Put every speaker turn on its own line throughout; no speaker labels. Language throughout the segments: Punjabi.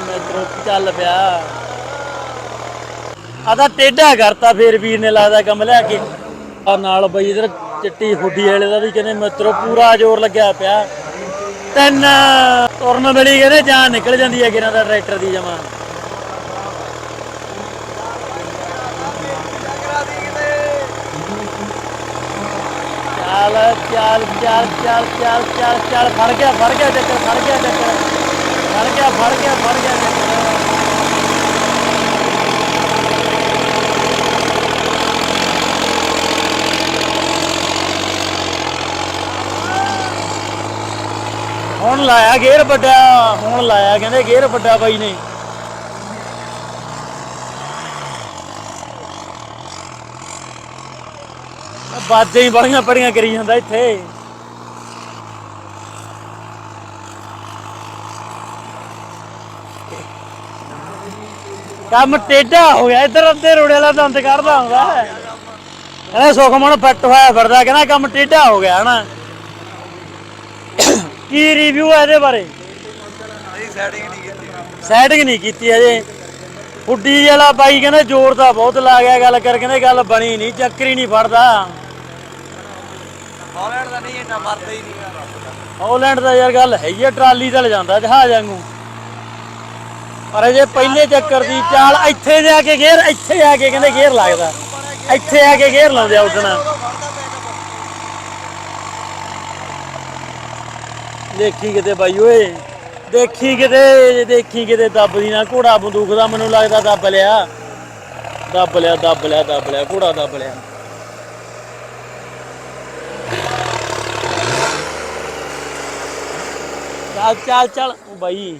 ਮੈਟਰੋ ਚੱਲ ਪਿਆ। ਆ ਤਾਂ ਟੇਢਾ ਕਰਤਾ ਫੇਰ ਵੀਰ ਨੇ ਲੱਗਦਾ ਕੰਮ ਲਿਆ ਕੇ। ਆ ਨਾਲ ਬਈ ਇਧਰ ਚਿੱਟੀ ਹੁੱਡੀ ਵਾਲੇ ਦਾ ਵੀ ਕਹਿੰਦੇ ਮੈਟਰੋ ਪੂਰਾ ਜ਼ੋਰ ਲੱਗਿਆ ਪਿਆ। ਤਿੰਨ ਤੁਰਨ ਵੇਲੇ ਕਹਿੰਦੇ ਜਾਨ ਨਿਕਲ ਜਾਂਦੀ ਹੈ ਕਿਨਾਂ ਦਾ ਟਰੈਕਟਰ ਦੀ ਜਮਾ। ਚੱਲ ਚੱਲ ਚੱਲ ਚੱਲ ਚੱਲ ਚੱਲ ਚੱਲ, ਫੜ ਗਿਆ ਫੜ ਗਿਆ ਚੱਕਰ, ਫੜ ਗਿਆ ਚੱਕਰ। ਫੜ ਗਿਆ ਫੜ ਗਿਆ ਫੜ ਗਿਆ। ਹੁਣ ਲਾਇਆ ਗੇਅਰ ਵੱਡਾ, ਹੁਣ ਲਾਇਆ, ਕਹਿੰਦੇ ਗੇਅਰ ਵੱਡਾ ਬਾਈ ਨੇ। ਬਾਜੇ ਹੀ ਬੜੀਆਂ ਪੜੀਆਂ ਕਰੀ ਜਾਂਦਾ ਇੱਥੇ। ਕੰਮ ਟੇਢਾ ਹੋ ਗਿਆ ਇੱਧਰ ਅੱਧੇ ਰੋੜੇ ਵਾਲਾ ਦੰਦ ਕੱਢਦਾ ਹੁੰਦਾ। ਕਹਿੰਦਾ ਸੁਖਮਨ ਫਿੱਟ ਹੋਇਆ ਫਿਰਦਾ ਕਹਿੰਦਾ ਕੰਮ ਟੇਢਾ ਹੋ ਗਿਆ ਹਨਾ। ਕੀ ਰਿਵਿਊ ਹੈ ਇਹਦੇ ਬਾਰੇ? ਸੈਟਿੰਗ ਨਹੀਂ ਕੀਤੀ। ਅਜੇ। ਹੁੱਡੀ ਵਾਲਾ ਬਾਈ ਕਹਿੰਦੇ ਜ਼ੋਰ ਤਾਂ ਬਹੁਤ ਲਾ ਗਿਆ ਗੱਲ ਕਰ ਕਹਿੰਦੇ ਗੱਲ ਬਣੀ ਨਹੀਂ ਚੱਕਰ ਨਹੀਂ ਫੜਦਾ।
ਹਾਲੈਂਡ ਦਾ ਨਹੀਂ ਇੰਨਾ ਮਰਦਾ ਹੀ ਨਹੀਂ।
ਹਾਲੈਂਡ ਦਾ ਯਾਰ ਗੱਲ ਹੈਗੀ ਆ ਟਰਾਲੀ ਤੇ ਜਾਂਦਾ ਜਹਾਜ਼ ਵਾਂਗੂ। ਪਰ ਅਜੇ ਪਹਿਲੇ ਚੱਕਰ ਦੀ ਚਾਲ ਇੱਥੇ ਜਾ ਕੇ ਗੇਰ ਇੱਥੇ ਆ ਕੇ ਕਹਿੰਦੇ ਗੇਰ ਲੱਗਦਾ। ਇੱਥੇ ਆ ਕੇ ਗੇਰ ਲਾਉਂਦੇ ਆ ਉਦਣਾ। ਦੇਖੀ ਕਿਤੇ ਬਾਈ ਓਏ, ਦੇਖੀ ਕਿਤੇ ਦੇਖੀ ਕਿਤੇ ਦੱਬਦੀ ਨਾ, ਘੋੜਾ ਬੰਦੂਕ ਦਾ ਮੈਨੂੰ ਲੱਗਦਾ ਦੱਬ ਲਿਆ। ਦੱਬ ਲਿਆ ਦੱਬ ਲਿਆ ਦੱਬ ਲਿਆ, ਘੋੜਾ ਦੱਬ ਲਿਆ। ਚੱਲ ਚੱਲ ਚੱਲ। ਬਾਈ।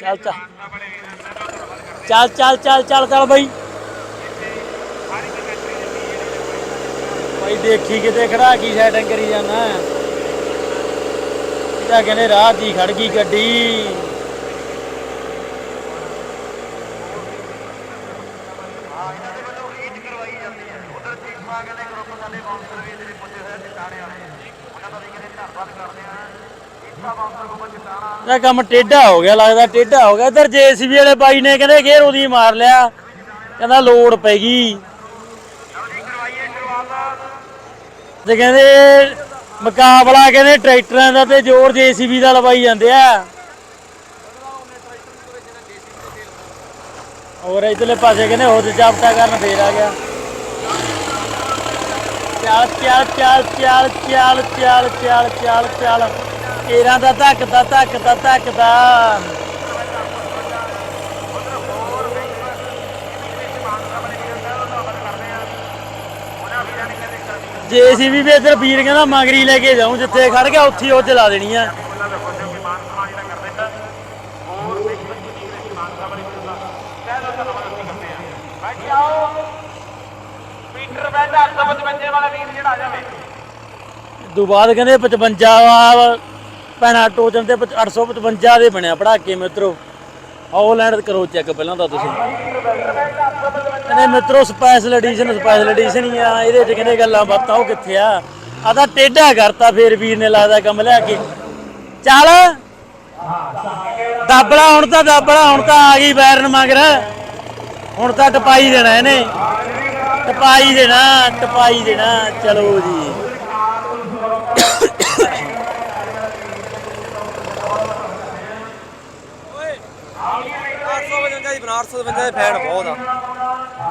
ਚੱਲ ਚੱਲ। ਚੱਲ ਚੱਲ ਚੱਲ ਚੱਲ ਚੱਲ ਬਾਈ। ਬਾਈ ਦੇਖੀ ਕਿਤੇ ਖੜਾ, ਕੀ ਸੈਟਿੰਗ ਕਰੀ ਜਾਣਾ ਇਹਦਾ ਕਹਿੰਦੇ ਰਾਹ 'ਚ ਹੀ ਖੜ ਗਈ ਗੱਡੀ। ਇਹ ਕੰਮ ਟੇਢਾ ਹੋ ਗਿਆ, ਲੱਗਦਾ ਟੇਢਾ ਹੋ ਗਿਆ। ਇਧਰ ਜੇਸੀਬੀ ਵਾਲੇ ਬਾਈ ਨੇ ਕਹਿੰਦੇ ਗੇਰ ਉਹਦੀ ਮਾਰ ਲਿਆ। ਕਹਿੰਦਾ ਲੋਡ ਪੈ ਗਈ। ਤੇ ਕਹਿੰਦੇ ਮੁਕਾਬਲਾ ਕਹਿੰਦੇ ਟਰੈਕਟਰਾਂ ਦਾ ਤੇ ਜ਼ੋਰ ਜੇਸੀਬੀ ਦਾ ਲਵਾਈ ਜਾਂਦੇ ਆ। ਹੋਰ ਇਧਰਲੇ ਪਾਸੇ ਕਹਿੰਦੇ ਹੋਰ ਜਾਪਟਾ ਕਰਨ ਫੇਰ ਆ ਗਿਆ। ਚੱਲ ਚੱਲ ਚੱਲ ਚੱਲ ਚੱਲ ਚੱਲ ਚੱਲ ਚੱਲ ਚੱਲ। ਕੇਰਾਂ ਦਾ ਧੱਕਦਾ ਧੱਕਦਾ ਧੱਕਦਾ। ਜੇਸੀਬੀ ਵੀ ਇੱਧਰ ਵੀਰ ਕਹਿੰਦਾ ਮਗਰੀ ਲੈ ਕੇ ਜਾਉਂ ਜਿੱਥੇ ਖੜ ਗਿਆ ਉੱਥੇ ਉਹ ਚਲਾ ਦੇਣੀ ਆ।
ਪੀਟਰ ਬੈਂਡ 855 ਵਾਲਾ ਵੀਰ ਜਿਹੜਾ ਆ ਜਾਵੇ
ਤੋਂ ਬਾਅਦ ਕਹਿੰਦੇ 55 ਵਾ ਪੈਣਾ ਟੋਚਨ ਤੇ 855 ਦੇ ਬਣਿਆ ਪੜਾਕੇ ਮਿੱਤਰੋ। ਆਨਲਾਈਨ ਕਰੋ ਚੈੱਕ ਪਹਿਲਾਂ ਤਾਂ ਤੁਸੀਂ। ਕਹਿੰਦੇ ਮਿੱਤਰੋ ਸਪੈਸ਼ਲ ਐਡੀਸ਼ਨ ਸਪੈਸ਼ਲ ਐਡੀਸ਼ਨ ਹੀ ਆ। ਇਹਦੇ ਚ ਕਹਿੰਦੇ ਗੱਲਾਂ ਬਾਤਾਂ, ਉਹ ਕਿੱਥੇ ਆ? ਆ ਤਾਂ ਟੇਢਾ ਕਰਤਾ ਫੇਰ ਵੀਰ ਨੇ ਲੱਗਦਾ ਕੰਮ ਲਿਆ ਕੇ। ਚੱਲ। ਦਾਬੜਾ ਹੁਣ ਤਾਂ ਦਾਬੜਾ ਹੁਣ ਤਾਂ ਆ ਗਈ ਬੈਰਨ ਮਗਰ। ਹੁਣ ਤਾਂ ਟਪਾਈ ਦੇਣਾ ਇਹਨੇ। ਟਪਾਈ ਦੇਣਾ ਟਪਾਈ ਦੇਣਾ। ਚਲੋ ਜੀ।
ਓਏ 855 ਦੀ ਬਨਾਰਸ ਦੇ ਬੰਦੇ ਦੇ ਫੈਨ ਬਹੁਤ ਆ।